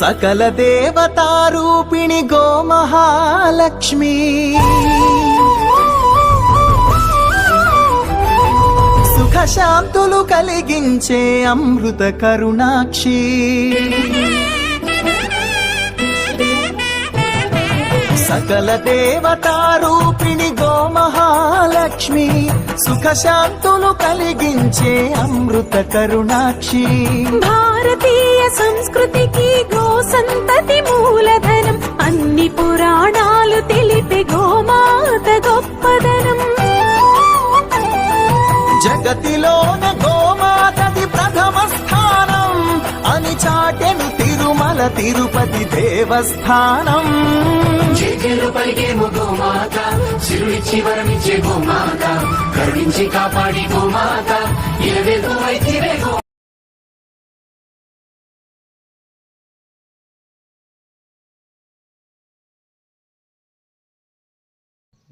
సకల దేవతారూపిణి గోమహాలక్ష్మి. సుఖశాంతులు కలిగించే అమృత కరుణాక్షి. సకల దేవతారూపిణి గో మహాలక్ష్మి సుఖ శాంతులు కలిగించే అమృత కరుణాక్షి. భారతీయ సంస్కృతికి గో సంతతి మూలధనం అన్ని పురాణాలు తెలిపే గోమాత గొప్పదనం. జగతిలోన గోమాతది ప్రథమ స్థానం అని చాటెను తిరుమల తిరుపతి దేవస్థానం. జేజేలు పలికేము గోమాత సిరుడిచ్చి వరమిచ్చే గోమాత కరుణించి కాపాడి గోమాత ఇరవేదో వైద్యవే గో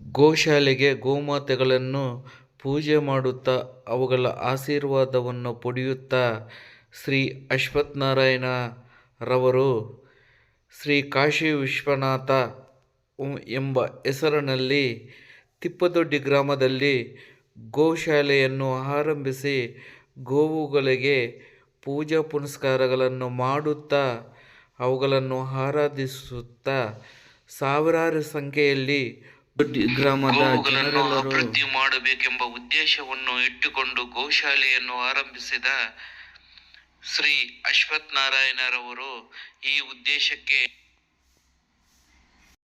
ಗೋಶಾಲೆಗೆ ಗೋಮಾತೆಗಳನ್ನು ಪೂಜೆ ಮಾಡುತ್ತಾ ಅವುಗಳ ಆಶೀರ್ವಾದವನ್ನು ಪಡೆಯುತ್ತಾ ಶ್ರೀ ಅಶ್ವತ್ಥನಾರಾಯಣ ರವರು ಶ್ರೀ ಕಾಶಿ ವಿಶ್ವನಾಥ ಉ- ಎಂಬ ಹೆಸರಿನಲ್ಲಿ ತಿಪ್ಪದೊಡ್ಡಿ ಗ್ರಾಮದಲ್ಲಿ ಗೋಶಾಲೆಯನ್ನು ಆರಂಭಿಸಿ ಗೋವುಗಳಿಗೆ ಪೂಜಾ ಪುನಸ್ಕಾರಗಳನ್ನು ಮಾಡುತ್ತಾ ಅವುಗಳನ್ನು ಆರಾಧಿಸುತ್ತಾ ಸಾವಿರಾರು ಸಂಖ್ಯೆಯಲ್ಲಿ ಗ್ರಾಮದ ಅಭಿವೃದ್ಧಿ ಮಾಡಬೇಕೆಂಬ ಉದ್ದೇಶವನ್ನು ಇಟ್ಟುಕೊಂಡು ಗೋಶಾಲೆಯನ್ನು ಆರಂಭಿಸಿದ ಶ್ರೀ ಅಶ್ವಥ್ ನಾರಾಯಣರವರು ಈ ಉದ್ದೇಶಕ್ಕೆ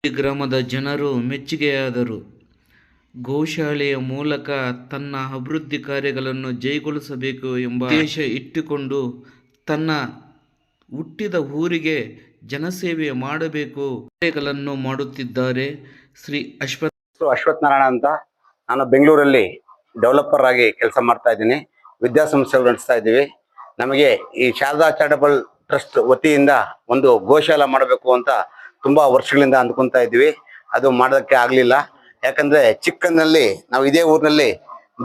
ಗ್ರಾಮದ ಜನರು ಮೆಚ್ಚುಗೆಯಾದರು. ಗೋಶಾಲೆಯ ಮೂಲಕ ತನ್ನ ಅಭಿವೃದ್ಧಿ ಕಾರ್ಯಗಳನ್ನು ಜೈಗೊಳಿಸಬೇಕು ಎಂಬ ಉದ್ದೇಶ ಇಟ್ಟುಕೊಂಡು ತನ್ನ ಹುಟ್ಟಿದ ಊರಿಗೆ ಜನಸೇವೆ ಮಾಡಬೇಕು ಕಾರ್ಯಗಳನ್ನು ಮಾಡುತ್ತಿದ್ದಾರೆ. ಶ್ರೀ ಅಶ್ವಥ್ ಅಶ್ವಥ್ ನಾರಾಯಣ ಅಂತ ನಾನು ಬೆಂಗಳೂರಲ್ಲಿ ಡೆವಲಪರ್ ಆಗಿ ಕೆಲಸ ಮಾಡ್ತಾ ಇದ್ದೀನಿ. ವಿದ್ಯಾಸಂಸ್ಥೆಗಳು ನಡೆಸ್ತಾ ಇದ್ದೀವಿ. ನಮಗೆ ಈ ಶಾರದಾ ಚಾರಿಟಬಲ್ ಟ್ರಸ್ಟ್ ವತಿಯಿಂದ ಒಂದು ಗೋಶಾಲ ಮಾಡಬೇಕು ಅಂತ ತುಂಬಾ ವರ್ಷಗಳಿಂದ ಅಂದ್ಕೊಂತ ಇದ್ದೀವಿ. ಅದು ಮಾಡೋದಕ್ಕೆ ಆಗ್ಲಿಲ್ಲ. ಯಾಕಂದ್ರೆ ಚಿಕ್ಕನಲ್ಲಿ ನಾವು ಇದೇ ಊರಿನಲ್ಲಿ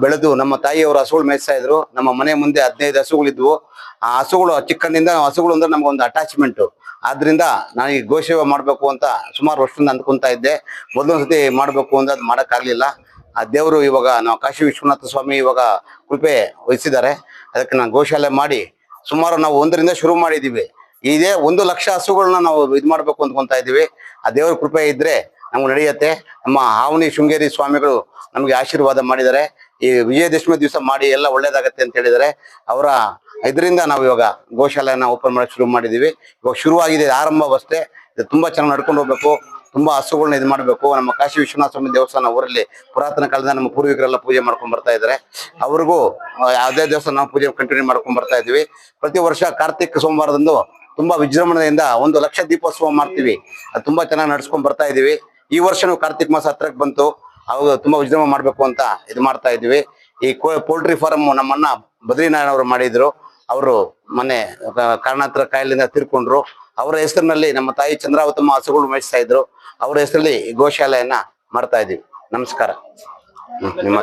ಬೆಳೆದು ನಮ್ಮ ತಾಯಿಯವರು ಹಸುಗಳು ಮೇಯಿಸ್ತಾ ಇದ್ರು. ನಮ್ಮ ಮನೆ ಮುಂದೆ ಹದಿನೈದು ಹಸುಗಳಿದ್ವು ಆ ಹಸುಗಳು ಚಿಕ್ಕನಿಂದ ಹಸುಗಳು ಅಂದ್ರೆ ಒಂದು ಅಟ್ಯಾಚ್ಮೆಂಟ್ ಆದ್ರಿಂದ ನಾನು ಈ ಗೋಸೇವೆ ಮಾಡ್ಬೇಕು ಅಂತ ಸುಮಾರು ವರ್ಷದಿಂದ ಅಂದ್ಕೊಂತ ಇದ್ದೆ. ಮೊದಲೊಂದ್ಸತಿ ಮಾಡ್ಬೇಕು ಅಂದ್ರೆ ಅದು ಮಾಡೋಕ್ಕಾಗ್ಲಿಲ್ಲ ಆ ದೇವರು ಇವಾಗ ನಾವು ಕಾಶಿ ವಿಶ್ವನಾಥ ಸ್ವಾಮಿ ಇವಾಗ ಕೃಪೆ ವಹಿಸಿದ್ದಾರೆ. ಅದಕ್ಕೆ ನಾನು ಗೋಶಾಲೆ ಮಾಡಿ ಸುಮಾರು ನಾವು ಒಂದರಿಂದ ಶುರು ಮಾಡಿದೀವಿ ಇದೇ ಒಂದು ಲಕ್ಷ ಹಸುಗಳನ್ನ ನಾವು ಇದು ಮಾಡ್ಬೇಕು ಅಂತ ಇದೀವಿ ಆ ದೇವರ ಕೃಪೆ ಇದ್ರೆ ನಮ್ಗೆ ನಡೆಯುತ್ತೆ. ನಮ್ಮ ಹಾವನಿ ಶೃಂಗೇರಿ ಸ್ವಾಮಿಗಳು ನಮಗೆ ಆಶೀರ್ವಾದ ಮಾಡಿದ್ದಾರೆ. ಈ ವಿಜಯದಶಮಿ ದಿವಸ ಮಾಡಿ ಎಲ್ಲ ಒಳ್ಳೇದಾಗತ್ತೆ ಅಂತ ಹೇಳಿದರೆ ಅವರ ಇದರಿಂದ ನಾವು ಇವಾಗ ಗೋಶಾಲೆನ ಓಪನ್ ಮಾಡಕ್ಕೆ ಶುರು ಮಾಡಿದೀವಿ ಇವಾಗ ಶುರುವಾಗಿದೆ, ಆರಂಭವಷ್ಟೇ. ಇದು ತುಂಬಾ ಚೆನ್ನಾಗಿ ನಡ್ಕೊಂಡು ಹೋಗ್ಬೇಕು. ತುಂಬಾ ಹಸುಗಳನ್ನ ಇದು ಮಾಡಬೇಕು. ನಮ್ಮ ಕಾಶಿ ವಿಶ್ವನಾಥ ಸ್ವಾಮಿ ದೇವಸ್ಥಾನ ಊರಲ್ಲಿ ಪುರಾತನ ಕಾಲದಿಂದ ನಮ್ಮ ಪೂರ್ವಿಕರೆಲ್ಲ ಪೂಜೆ ಮಾಡ್ಕೊಂಡು ಬರ್ತಾ ಇದ್ದಾರೆ. ಅವ್ರಿಗೂ ಯಾವುದೇ ದೇವಸ್ಥಾನ ನಾವು ಪೂಜೆ ಕಂಟಿನ್ಯೂ ಮಾಡ್ಕೊಂಡ್ ಬರ್ತಾ ಇದೀವಿ ಪ್ರತಿ ವರ್ಷ ಕಾರ್ತಿಕ್ ಸೋಮವಾರದಂದು ತುಂಬಾ ವಿಜೃಂಭಣೆಯಿಂದ ಒಂದು ಲಕ್ಷ ದೀಪೋತ್ಸವ ಮಾಡ್ತೀವಿ. ಅದು ತುಂಬಾ ಚೆನ್ನಾಗಿ ನಡ್ಸ್ಕೊಂಡ್ ಬರ್ತಾ ಇದೀವಿ. ಈ ವರ್ಷನೂ ಕಾರ್ತಿಕ್ ಮಾಸ ಹತ್ರಕ್ಕೆ ಬಂತು. ಅವಾಗ ತುಂಬಾ ವಿಜೃಂಭಣೆ ಮಾಡ್ಬೇಕು ಅಂತ ಇದು ಮಾಡ್ತಾ ಇದೀವಿ ಈ ಪೋಲ್ಟ್ರಿ ಫಾರ್ಮ್ ನಮ್ಮನ್ನ ಬದ್ರಿನಾರಾಯಣ ಅವರು ಮಾಡಿದ್ರು. ಅವರು ಮೊನ್ನೆ ಕಾರಣಾಂತರ ಕಾಯಿಲೆಯಿಂದ ತೀರ್ಕೊಂಡ್ರು. ಅವರ ಹೆಸರಿನಲ್ಲಿ ನಮ್ಮ ತಾಯಿ ಚಂದ್ರಾವತಮ್ಮ ಹಸುಗಳು ಮೇಯಿಸ್ತಾ ಇದ್ರು. ಅವರ ಹೆಸರಲ್ಲಿ ಗೋಶಾಲೆಯನ್ನ ಮಾಡ್ತಾ ಇದೀವಿ. ನಮಸ್ಕಾರ. ನಿಮ್ಮ